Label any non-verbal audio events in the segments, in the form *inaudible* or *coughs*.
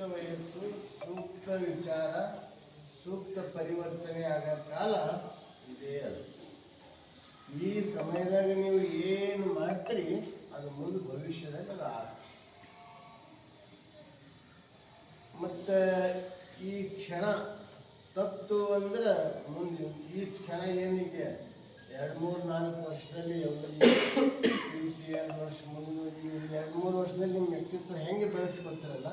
ಸೂಕ್ತ ವಯಸ್ಸು ಸೂಕ್ತ ವಿಚಾರ, ಸೂಕ್ತ ಪರಿವರ್ತನೆ ಆಗೋ ಕಾಲ ಇದೇ ಅದು. ಈ ಸಮಯದಾಗ ನೀವು ಏನು ಮಾಡ್ತೀರಿ, ಅದು ಮುಂದೆ ಭವಿಷ್ಯದಲ್ಲಿ ಅದು ಆಗ. ಮತ್ತು ಈ ಕ್ಷಣ ತಪ್ಪು ಅಂದ್ರೆ ಮುಂದೆ ಈ ಕ್ಷಣ ಏನಿದೆ, ಎರಡು ಮೂರು ನಾಲ್ಕು ವರ್ಷದಲ್ಲಿ ಎರಡು *coughs* ವರ್ಷ ಮುಂದೆ ಎರಡು ಮೂರು ವರ್ಷದಲ್ಲಿ ನಿಮ್ಮ ವ್ಯಕ್ತಿತ್ವ ಹೆಂಗೆ ಬೆಳೆಸ್ಕೊತೀರಲ್ಲ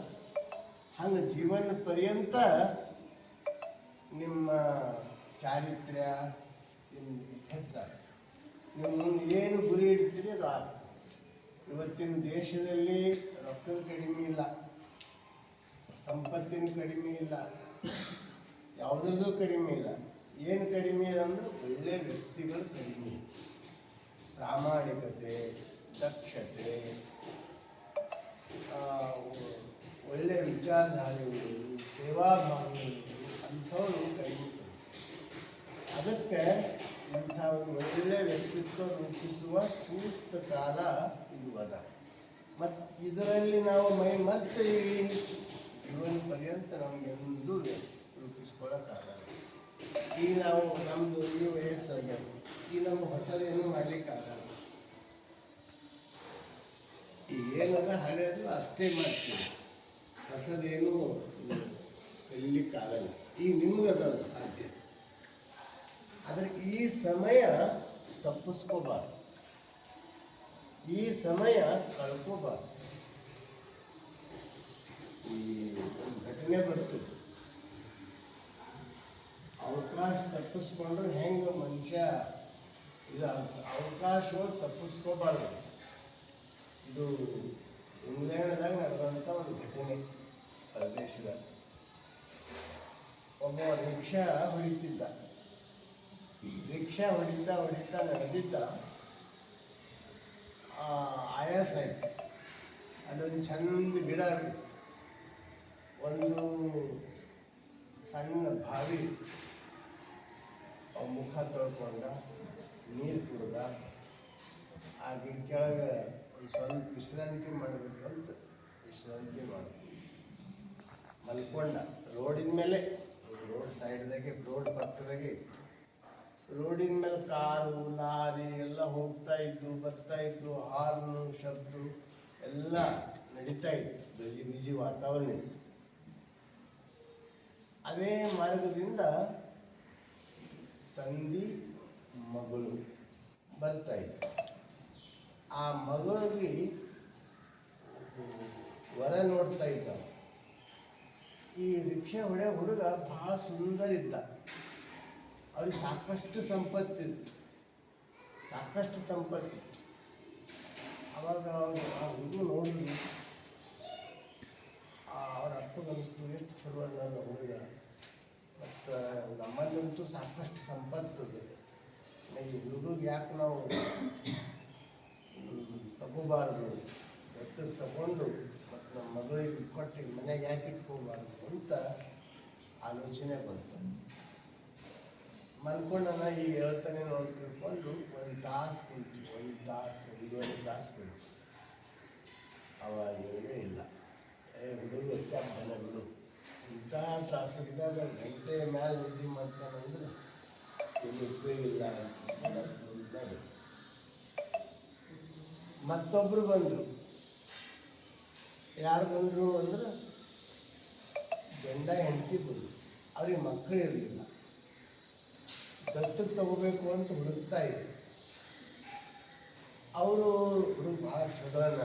ಹಂಗೆ ಜೀವನ ಪರ್ಯಂತ ನಿಮ್ಮ ಚಾರಿತ್ರ್ಯ ನಿಮ್ಮ ಹೆಚ್ಚಾಗುತ್ತೆ ನೀವು ಮುಂದೆ ಏನು ಗುರಿ ಇಡ್ತೀರಿ ಅದು ಆಗ್ತದೆ. ಇವತ್ತಿನ ದೇಶದಲ್ಲಿ ರೊಕ್ಕದ ಕಡಿಮೆ ಇಲ್ಲ, ಸಂಪತ್ತಿನ ಕಡಿಮೆ ಇಲ್ಲ, ಯಾವುದ್ರದ್ದು ಕಡಿಮೆ ಇಲ್ಲ. ಏನು ಕಡಿಮೆ ಅಂದ್ರೆ ಒಳ್ಳೆ ವ್ಯಕ್ತಿಗಳು ಕಡಿಮೆ. ಪ್ರಾಮಾಣಿಕತೆ, ದಕ್ಷತೆ ಆ, ವಿಚಾರಧಾರಿಗಳು ಸೇವಾ ವಿಚಾರಧಾರೆಗಳು ಸೇವಾಭಾವನೆಗಳು ಅಂಥವ್ರು ಕಡಿಮೆ ಅದಕ್ಕೆ ಇಂಥ ಒಂದು ಒಳ್ಳೆ ವ್ಯಕ್ತಿತ್ವ ರೂಪಿಸುವ ಸೂಕ್ತ ಕಾಲ ಇದು ಅದ. ಮತ್ತು ಇದರಲ್ಲಿ ನಾವು ಮೈ ಮರ್ತೀವಿ ಜೀವನ ಪರ್ಯಂತ ನಮಗೆ ಎಂದೂ ರೂಪಿಸ್ಕೊಳ್ಳೋಕ್ಕಾಗಲ್ಲ ಈ ನಾವು ನಮ್ಮದು ಈ ವಯಸ್ಸಾಗ್ಯದ ಈ ನಮ್ಮ ಹೊಸದೇನು ಮಾಡಲಿಕ್ಕಾಗಲ್ಲ ಏನದ ಹಳೆಯದು ಅಷ್ಟೇ ಮಾಡ್ತೀವಿ. ಹೊಸದೇನು ಕಲೀಲಿಕ್ಕಾಗಲ್ಲ ಈಗ ನಿಮ್ಗದ ಅದು ಸಾಧ್ಯ. ಆದರೆ ಈ ಸಮಯ ತಪ್ಪಿಸ್ಕೋಬಾರ್ದು. ಈ ಸಮಯ ಕಳ್ಕೋಬಾರ್ದು. ಈ ಒಂದು ಘಟನೆ ಬರ್ತದೆ ಅವಕಾಶ ತಪ್ಪಿಸ್ಕೊಂಡ್ರೆ ಹೆಂಗೆ ಮನುಷ್ಯ ಇದು ಅವಕಾಶವನ್ನು ತಪ್ಪಿಸ್ಕೋಬಾರ್ದು. ಇದು ಇಂಗ್ಲೆಂಡ್ದಾಗ ನಡೆದಂಥ ಒಂದು ಘಟನೆ. ಪ್ರದೇಶದಾಗ ಒಬ್ಬ ರಿಕ್ಷಾ ಹೊಡಿತಿದ್ದ. ರಿಕ್ಷಾ ಹೊಡಿತಾ ಹೊಡಿತಾ ನಡೆದಿದ್ದ. ಆಯಾಸ ಇತ್ತು. ಅಲ್ಲೊಂದು ಚಂದ ಗಿಡ ಒಂದು ಸಣ್ಣ ಬಾವಿ ಮುಖ ತೊಳ್ಕೊಂಡ, ನೀರು ಕುಡ್ದ, ಆ ಗಿಡ ಕೆಳಗೆ ಒಂದು ಸ್ವಲ್ಪ ವಿಶ್ರಾಂತಿ ಮಾಡಬೇಕಂತ ವಿಶ್ರಾಂತಿ ಮಾಡ ಮಲ್ಕೊಂಡ. ರೋಡಿನ ಮೇಲೆ. ರೋಡ್ ಸೈಡ್ದಾಗೆ ರೋಡ್ ಪಕ್ಕದಾಗೆ. ರೋಡಿನ ಮೇಲೆ ಕಾರು, ಲಾರಿ ಎಲ್ಲ ಹೋಗ್ತಾ ಇದ್ದು ಬರ್ತಾ ಇದ್ದು ಹಾರ್ನು, ಶಬ್ದ ಎಲ್ಲ ನಡೀತಾ ಇತ್ತು. ಬಿಜಿ ಬಿಜಿ ವಾತಾವರಣ ಇತ್ತು. ಅದೇ ಮಾರ್ಗದಿಂದ ತಂದಿ ಮಗಳು ಬರ್ತಾ ಇತ್ತು. ಆ ಮಗಳಿಗೆ ವರ ನೋಡ್ತಾ ಇದ್ದ ಈ ರಿಕ್ಷಾ ಹೊಡೆ ಹುಡುಗ ಬಹಳ ಸುಂದರ ಇದ್ದ ಅವ್ರಿಗೆ ಸಾಕಷ್ಟು ಸಂಪತ್ತಿತ್ತು. ಸಾಕಷ್ಟು ಸಂಪತ್ತಿತ್ತು. ಅವಾಗ ಅವರು ಆ ಹುಡುಗ ನೋಡಿದ್ರು ಅವ್ರ ಅನಿಸ್ತು, ಎಷ್ಟು ಚಲೋ ಅನ್ನೋ ಹುಡುಗ. ಮತ್ತು ನಮ್ಮಲ್ಲಂತೂ ಸಾಕಷ್ಟು ಸಂಪತ್ತು ಈ ಹುಡುಗಿಗೆ ಯಾಕೆ ನಾವು ತಗೋಬಾರ್ದು. ದತ್ತಕ್ಕೆ ತಗೊಂಡು ನಮ್ಮ ಮಗಳಿಗೆ ಕೊಟ್ಟು ಮನೆಗೆ ಯಾಕೆ ಇಟ್ಕೋಬಾರ್ದು ಅಂತ ಆಲೋಚನೆ ಬಂತು. ಮಲ್ಕೊಂಡನ ಈಗ ಹೇಳ್ತಾನೆ ನೋಡಿ ತಿಳ್ಕೊಂಡು ಒಂದು ತಾಸು ಕುಂತು ಒಂದು ತಾಸು ಒಂದೂವರೆ ತಾಸು ಕುಂತು ಅವಾಗ ಏನೂ ಇಲ್ಲ. ಏ ಹುಡುಗ ಬನ ಬಿಡು. ಇಂಥ ಟ್ರಾಫಿಕ್ದಾಗ ಗಂಟೆ ಮೇಲೆ ನಿದ್ದೆ ಮಾಡ್ತಾನಂದ್ರೆ ಇಲ್ಲಿ ಉಪಯೋಗ ಇಲ್ಲ ಅಂತ ಮತ್ತೊಬ್ಬರು ಬಂದರು. ಯಾರು ಬಂದರು ಅಂದ್ರೆ ಗಂಡ, ಹೆಂಡತಿ ಬಂದರು. ಅವ್ರಿಗೆ ಮಕ್ಕಳು ಇರಲಿಲ್ಲ. ದತ್ತಕ್ಕೆ ತಗೋಬೇಕು ಅಂತ ಹುಡುಕ್ತಾ ಇದ್ರು. ಅವರು ಹುಡುಗ ಭಾಳ ಚಲೋನ,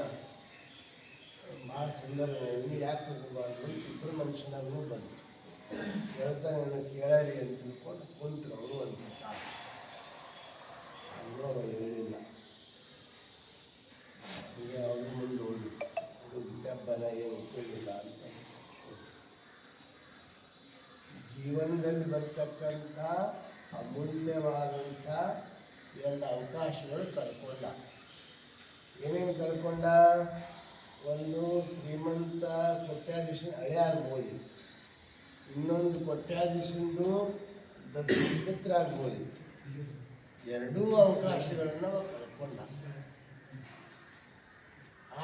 ಭಾಳ ಸುಂದರ ಇನ್ನು ಯಾಕೆ ತಗೋಬಾರ್ದು ಇಬ್ಬರು ಮನುಷ್ಯನಾಗೂ ಬಂತು ಹೇಳ್ತಾನೆ ಕೇಳರಿ ಅಂತ ತಿಳ್ಕೊಂಡು ಕುಂತರು ಅವರು ಒಂದು ತಾಸು ಅವರು ಅವ್ರು ಹೇಳಿಲ್ಲ. ಹೀಗೆ ಅವ್ರ ಮುಂದೆ ದೆಬ್ಬನ ಏನು ಉಪಯೋಗಿಲ್ಲ ಅಂತ. ಜೀವನದಲ್ಲಿ ಬರ್ತಕ್ಕಂಥ ಅಮೂಲ್ಯವಾದಂಥ ಎರಡು ಅವಕಾಶಗಳು ಕಳ್ಕೊಂಡ. ಏನೇನು ಕಳ್ಕೊಂಡ? ಒಂದು ಶ್ರೀಮಂತ ಕೊಟ್ಯಾಧೀಶ ಹಳೆ ಆಗ್ಬೋದಿತ್ತು ಇನ್ನೊಂದು ಕೊಟ್ಟಾದೀಶಂದು ದತ್ತ ಆಗ್ಬೋದಿತ್ತು ಎರಡೂ ಅವಕಾಶಗಳನ್ನು ಅವ ಕಳ್ಕೊಂಡ.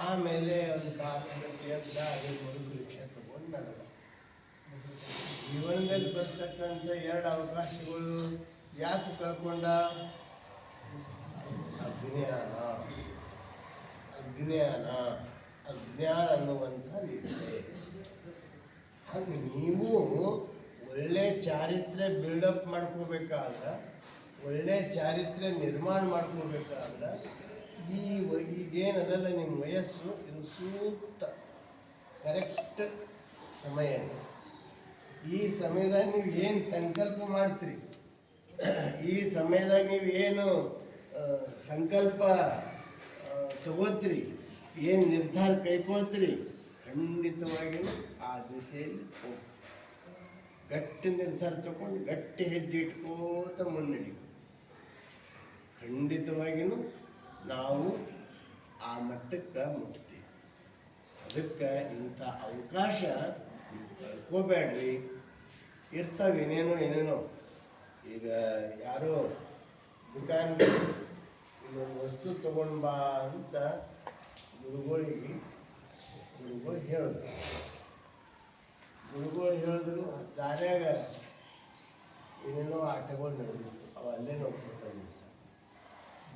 ಆಮೇಲೆ ಒಂದು ಎದ್ದ ಅದೇ ಮರುగు ರಿಕ್ಷಾ ತಗೊಂಡು ನಡೆದ ಜೀವನದಲ್ಲಿ ಬರ್ತಕ್ಕಂಥ ಎರಡು ಅವಕಾಶಗಳು ಯಾಕೆ ಕಳ್ಕೊಂಡ? ಅಜ್ಞಾನ. ಅಜ್ಞಾನ. ಅಜ್ಞಾನ ಅನ್ನುವಂಥ ಇದೆ ಹಾಗೆ ನೀವು ಒಳ್ಳೆ ಚಾರಿತ್ರ್ಯ ಬಿಲ್ಡಪ್ ಮಾಡ್ಕೋಬೇಕಾದ್ರೆ, ಒಳ್ಳೆ ಚಾರಿತ್ರ್ಯ ನಿರ್ಮಾಣ ಮಾಡ್ಕೋಬೇಕಾದ್ರೆ ಈ ಈಗೇನದಲ್ಲ ನಿಮ್ಮ ವಯಸ್ಸು, ಇದು ಸೂಕ್ತ ಕರೆಕ್ಟ್ ಸಮಯ. ಈ ಸಮಯದಾಗ ನೀವು ಏನು ಸಂಕಲ್ಪ ಮಾಡ್ತೀರಿ? ಈ ಸಮಯದಾಗ ನೀವು ಏನು ಸಂಕಲ್ಪ ತಗೋತೀರಿ? ಏನು ನಿರ್ಧಾರ ಕೈಗೊಳ್ತೀರಿ? ಖಂಡಿತವಾಗಿ ಆ ದಿಸೆಯಲ್ಲಿ ಗಟ್ಟಿ ನಿರ್ಧಾರ ತಗೊಂಡು ಗಟ್ಟಿ ಹೆಜ್ಜೆ ಇಟ್ಕೋತ ಮುನ್ನಡಿ. ಖಂಡಿತವಾಗಿಯೂ ನಾವು ಆ ಮಟ್ಟಕ್ಕೆ ಮುಟ್ತೀವಿ. ಅದಕ್ಕೆ ಇಂಥ ಅವಕಾಶ ಕಳ್ಕೋಬೇಡ್ರಿ. ಇರ್ತಾವೆ ಏನೇನೋ ಏನೇನೋ. ಈಗ ಯಾರೋ ದುಕಾನ್ಗೆ ಇನ್ನೊಂದು ವಸ್ತು ತಗೊಂಡ್ ಅಂತ ಗುರುಗಳಿಗೆ ಗುರುಗಳು ಹೇಳಿದ್ರು. ಗುರುಗಳು ಹೇಳಿದ್ರು, ದಾರ್ಯಾಗ ಏನೇನೋ ಆಟಗಳು ನಡೆದಿತ್ತು. ಅವು ಅಲ್ಲೇ ನೋಡ್ಕೊತಾನೆ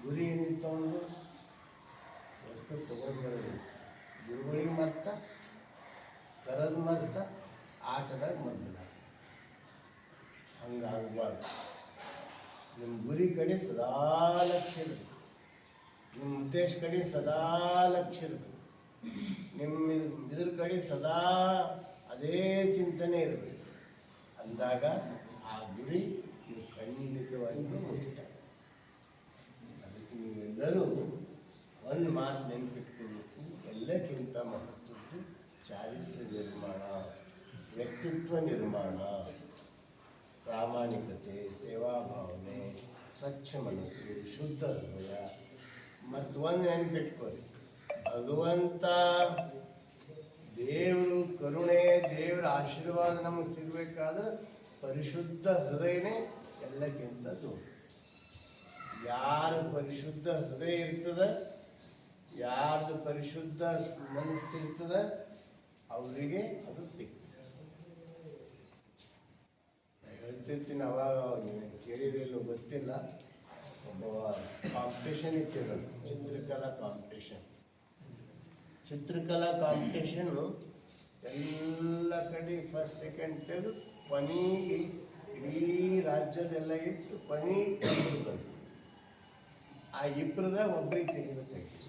ಗುರಿ ಏನಿತ್ತು ಅವನು ವಸ್ತು ತಗೊಂಡು ಬರೋದು ಗುರುಗಳಿಗೆ ಮತ್ತ, ಕರದ್ ಮತ್ತ ಆಟದಾಗ ಮದ್ದಿಲ್ಲ ಹಂಗಾಗಬಾರ್ದು. ನಿಮ್ಮ ಗುರಿ ಕಡೆ ಸದಾ ಲಕ್ಷ ಇರಬೇಕು ನಿಮ್ಮ ಉದ್ದೇಶ ಕಡೆ ಸದಾ ಲಕ್ಷ ಇರಬೇಕು ನಿಮ್ಮ ಇದ್- ಇದ್ರ ಕಡೆ ಸದಾ ಅದೇ ಚಿಂತನೆ ಇರಬೇಕು ಅಂದಾಗ ಆ ಗುರಿ ನೀವು ಖಂಡಿತವಾಗಿ ಮುಟ್ತಾರೆ ನೀವೆಲ್ಲರೂ ಒಂದು ಮಾತು ನೆನಪಿಟ್ಕೊಳ್ಬೇಕು ಎಲ್ಲಕ್ಕಿಂತ ಮಹತ್ವದ್ದು ಚಾರಿತ್ರ್ಯ ನಿರ್ಮಾಣ, ವ್ಯಕ್ತಿತ್ವ ನಿರ್ಮಾಣ, ಪ್ರಾಮಾಣಿಕತೆ ಸೇವಾ ಭಾವನೆ ಸ್ವಚ್ಛ ಮನಸ್ಸು, ಶುದ್ಧ ಹೃದಯ. ಮತ್ತು ಒಂದು ನೆನ್ಪಿಟ್ಕೊಳ್ಳಿ ಭಗವಂತ ದೇವರು ಕರುಣೆ, ದೇವರ ಆಶೀರ್ವಾದ ನಮಗೆ ಸಿಗಬೇಕಾದ್ರೆ ಪರಿಶುದ್ಧ ಹೃದಯನೇ ಎಲ್ಲಕ್ಕಿಂತ ದೊಡ್ಡ ಯಾರು ಪರಿಶುದ್ಧ ಹೃದಯ ಇರ್ತದ, ಯಾರ್ದು ಪರಿಶುದ್ಧ ಮನಸ್ಸು ಇರ್ತದ, ಅವರಿಗೆ ಅದು ಸಿಗ್ತದೆ. ಹೇಳ್ತಿರ್ತೀನಿ ಅವಾಗ ನೀವು ಕೇಳಿರಲಿಲ್ಲ ಗೊತ್ತಿಲ್ಲ. ಒಬ್ಬ ಕಾಂಪಿಟೇಷನ್ ಇಟ್ಟಿರೋದು ಚಿತ್ರಕಲಾ ಕಾಂಪಿಟೇಷನ್ ಚಿತ್ರಕಲಾ ಕಾಂಪಿಟೇಷನ್ನು ಎಲ್ಲ ಕಡೆ ಫಸ್ಟ್ ಸೆಕೆಂಡ್ ತೆಗೆದು ಕೊನೆಗೆ ಇಡೀ ರಾಜ್ಯದೆಲ್ಲ ಇಟ್ಟು ಕೊನೆಗೆ ಬಂತು ಆ ಇಬ್ಬರದ ಒಬ್ಬರಿಗೆ ತೆಗಿಬೇಕಾಗಿತ್ತು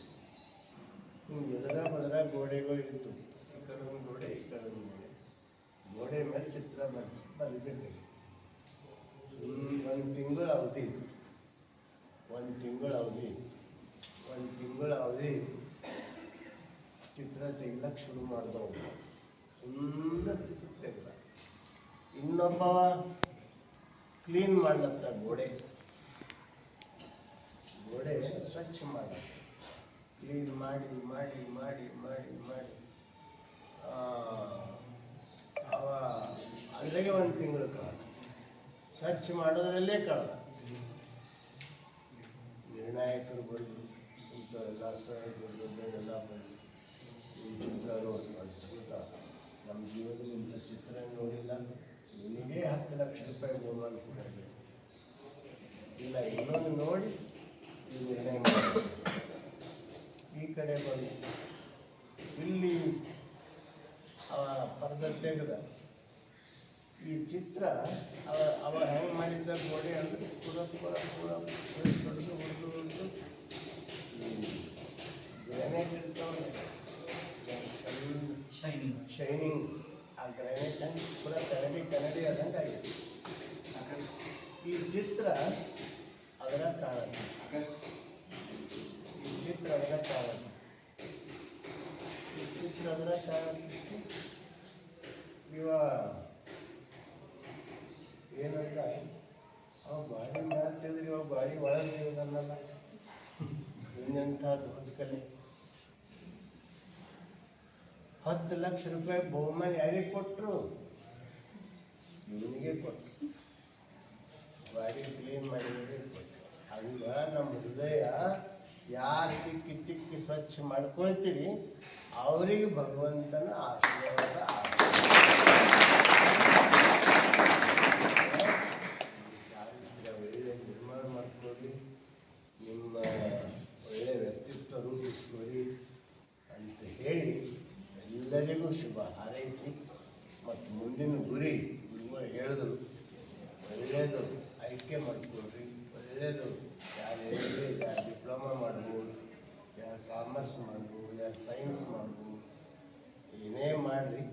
ಹಿಂಗೆ ಎದರ ಬದರ ಗೋಡೆಗಳು ಇತ್ತು. ಈ ಕಡೆ ಒಂದು ಗೋಡೆ ಈ ಕಡೆ ಒಂದು ಗೋಡೆ. ಗೋಡೆ ಮೇಲೆ ಚಿತ್ರ ಬರ್- ಬರಿಬೇಕಾಗಿತ್ತು ಒಂದು ತಿಂಗಳು ಅವಧಿ ಇತ್ತು. ಒಂದು ತಿಂಗಳು ಅವಧಿ ಒಂದು ತಿಂಗಳ ಅವಧಿ ಚಿತ್ರ ತೆಗಿಲಕ್ಕೆ ಶುರು ಮಾಡ್ದವ. ಸುಂದರ ಚಿತ್ರ ತೆಗ್ದ. ಇನ್ನೊಬ್ಬವ ಕ್ಲೀನ್ ಮಾಡ್ಲತ್ತ ಗೋಡೆ. ಗೋಡೆ ಸ್ವಚ್ಛ ಮಾಡಿ. ಕ್ಲೀನ್ ಮಾಡಿ ಮಾಡಿ ಮಾಡಿ ಮಾಡಿ ಮಾಡಿ. ಅವ ಅಲ್ಲಿಗೆ ಒಂದು ತಿಂಗಳು ಕಳೆದ ಸ್ವಚ್ಛ ಮಾಡೋದ್ರಲ್ಲೇ ಕಳೆದ ನಿರ್ಣಾಯಕರು ಬಂದರು ಇಂಥವೆಲ್ಲ ಸರ್ ಎಲ್ಲ ಬಂದರು ಚಿತ್ರ ನೋಡಿ ನಮ್ಮ ಜೀವನದಲ್ಲಿ ಇಂಥ ಚಿತ್ರ ನೋಡಿಲ್ಲ. ನಿನಗೆ ಹತ್ತು ಲಕ್ಷ ರೂಪಾಯಿ ಬಹುಮಾನ ಕೊಡಬೇಕು. ಇಲ್ಲ, ಇನ್ನೊಂದು ನೋಡಿ. ಈ ನಿರ್ಣಯ ಈ ಕಡೆ ಬಂದು ಇಲ್ಲಿ ಅವ ಪರ್ದ ತೆಗೆದ ಈ ಚಿತ್ರ ಅವ ಅವ ಹೆಂಗೆ ಮಾಡಿದ್ದ ಗೋಡೆ ಅಂದ್ರೆ ಕೂಡ ಕೂಡ ಕೂಡ ಹೊಡೆದು ಹೊಡೆದು ಹೊಡೆದು ಗ್ರಾನೈಟ್ ಶೈನಿಂಗ್ ಶೈನಿಂಗ್ ಆ ಗ್ರಾನೈಟ್ ಹಂಗೆ ಪೂರ ಕನ್ನಡಿ ಕನ್ನಡಿ ಆದಂಗೆ ಆಗಿದೆ. ಈ ಚಿತ್ರ ಅದರ ಕಾಣುತ್ತೆ ಈ ಚಿತ್ರ ಅದರ ಕಾಣುತ್ತೆ ಈ ಚಿತ್ರ ಅದರ ಕಾಣುತ್ತೆ ಇವ ಏನಂತ ಅವ ಬಾಡಿ ಮಾಡ್ತಿದ್ರಿ ಅವ ಬಾಡಿ ಒಳಗೆ ತೆಗೆದನ್ನಲ್ಲ ಇನ್ನೆಂಥ ದೊಡ್ಡ ಕಲೆ ಹತ್ತು ಲಕ್ಷ ರೂಪಾಯಿ ಬಹುಮಾನ ಯಾರಿಗೆ ಕೊಟ್ಟರು ಇವನಿಗೆ ಕೊಟ್ಟರು ಬಾಡಿ ಕ್ಲೀನ್ ಮಾಡಿದ್ರೆ ಕೊಟ್ಟರು ಹಂಗ ನಮ್ಮ ಹೃದಯ ಯಾರು ತಿಕ್ಕಿ ತಿಕ್ಕಿ ಸ್ವಚ್ಛ ಮಾಡ್ಕೊಳ್ತೀರಿ ಅವರಿಗೆ ಭಗವಂತನ ಆಶೀರ್ವಾದ ಆಗ್ತದೆ ಹಾರೈಸಿ ಮತ್ತು ಮುಂದಿನ ಗುರಿ ಗುರುಗಳು ಹೇಳಿದ್ರು ಒಳ್ಳೆಯದು ಆಯ್ಕೆ ಮಾಡ್ಕೊಳ್ರಿ ಒಳ್ಳೆಯದು ಯಾರು ಹೇಳಿದ್ರೆ ಯಾರು ಡಿಪ್ಲೊಮಾ ಮಾಡ್ಬೋದು ಯಾರು ಕಾಮರ್ಸ್ ಮಾಡ್ಬೋದು ಯಾರು ಸೈನ್ಸ್ ಮಾಡ್ಬೋದು ಏನೇ ಮಾಡಿರಿ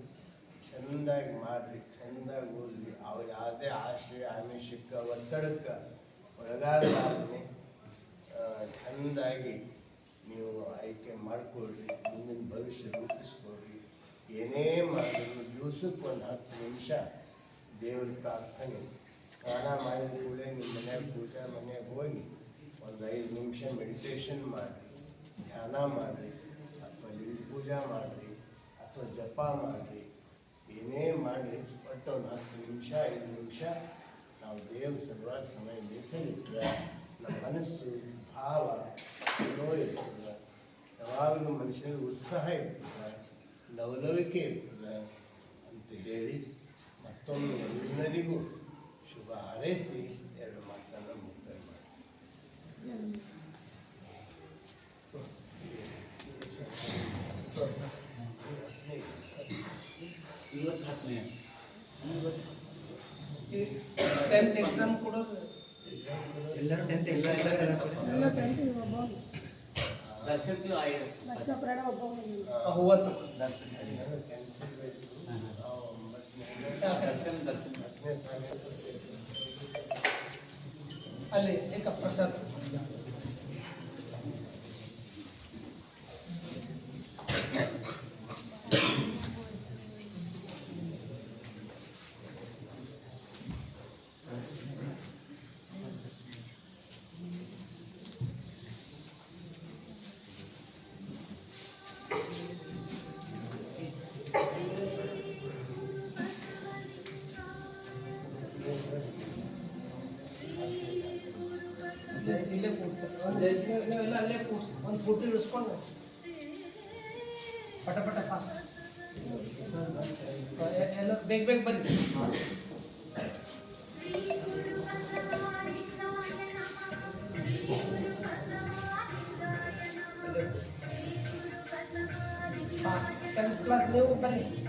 ಚೆಂದಾಗಿ ಮಾಡಿರಿ ಚೆಂದಾಗಿ ಓದಲಿ ಅವ್ರು ಯಾವುದೇ ಆಸೆ ಆಮಿಷಕ್ಕೆ ಒತ್ತಡಕ್ಕೆ ಒಳಗಾಗಲಾರ್ದೇ ಚೆಂದಾಗಿ ನೀವು ಆಯ್ಕೆ ಮಾಡಿಕೊಳ್ರಿ ಮುಂದಿನ ಭವಿಷ್ಯ ರೂಪಿಸ್ಕೊಳ್ರಿ ಏನೇ ಮಾಡಿದ್ರು ದಿವ್ಸಕ್ಕೆ ಒಂದು ಹತ್ತು ನಿಮಿಷ ದೇವ್ರ ಪ್ರಾರ್ಥನೆ. ಸ್ನಾನ ಮಾಡಿದ ಕೂಡಲೇ ನಿಮ್ಮ ಮನ್ಯಾಗ ಪೂಜಾ ಮನೆಯಾಗ ಹೋಗಿ ಒಂದು ಐದು ನಿಮಿಷ ಮೆಡಿಟೇಷನ್ ಮಾಡಿರಿ ಧ್ಯಾನ ಮಾಡಿರಿ ಅಥವಾ ಲಿಂಗ ಪೂಜಾ ಮಾಡಿರಿ, ಅಥವಾ ಜಪ ಮಾಡಿರಿ ಏನೇ ಮಾಡಿ ಒಟ್ಟು ಒಂದು ಹತ್ತು ನಿಮಿಷ, ಐದು ನಿಮಿಷ, ನಾವು ದೇವ್ರ ಸಲುವಾಗಿ ಸಮಯ ಮೀಸಲಿಟ್ಟರೆ ನಮ್ಮ ಮನಸ್ಸು ಭಾವ ಇರ್ತದೆ. ಯಾವಾಗಲೂ ಮನುಷ್ಯನಿಗೆ ಉತ್ಸಾಹ ಇರ್ತದೆ, ಲವಲವಿಕೆ ಇರ್ತದೆ ಅಂತ ಹೇಳಿ ಮತ್ತೊಂದು ಎಲ್ಲರಿಗೂ ಶುಭ ಹಾರೈಸಿ ಎರಡು ಮಾತನ್ನು ಮುಕ್ತಾಯ ಮಾಡಿ ಟೆಂತ್ ಎಕ್ಸಾಮ್ ಕೊಡೋದು ಎಲ್ಲರೂ ಟೆಂತ್ ಎಕ್ಸಾಮ್ ದರ್ಶನ್ ಹೂವತ್ತು ದರ್ಶನ್ ದರ್ಶನ್ ಅಲ್ಲಿ ಏಕ ಪ್ರಸಾದ್ बैग बैग बंद। हाँ, क्लास ले ऊपर